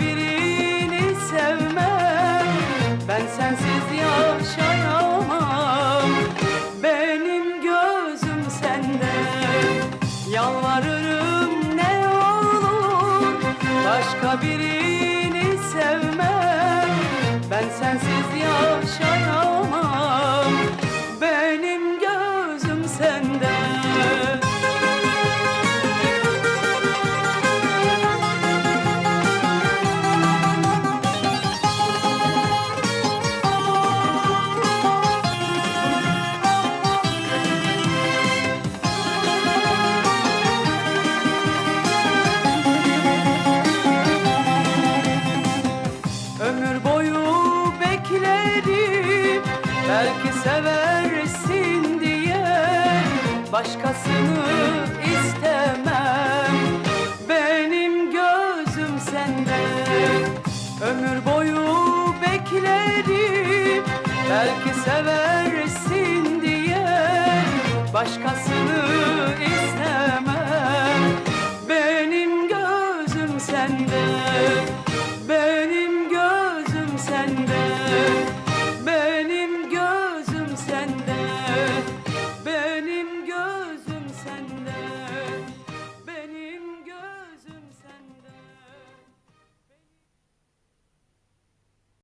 Birini sevmem. Ben sensiz yaşayamam. Benim gözüm sende. Yalvarırım ne olur. Başka birini seversin diye Başkasını istemem. Benim gözüm sende Ömür boyu beklerim. Belki seversin diye Başkasını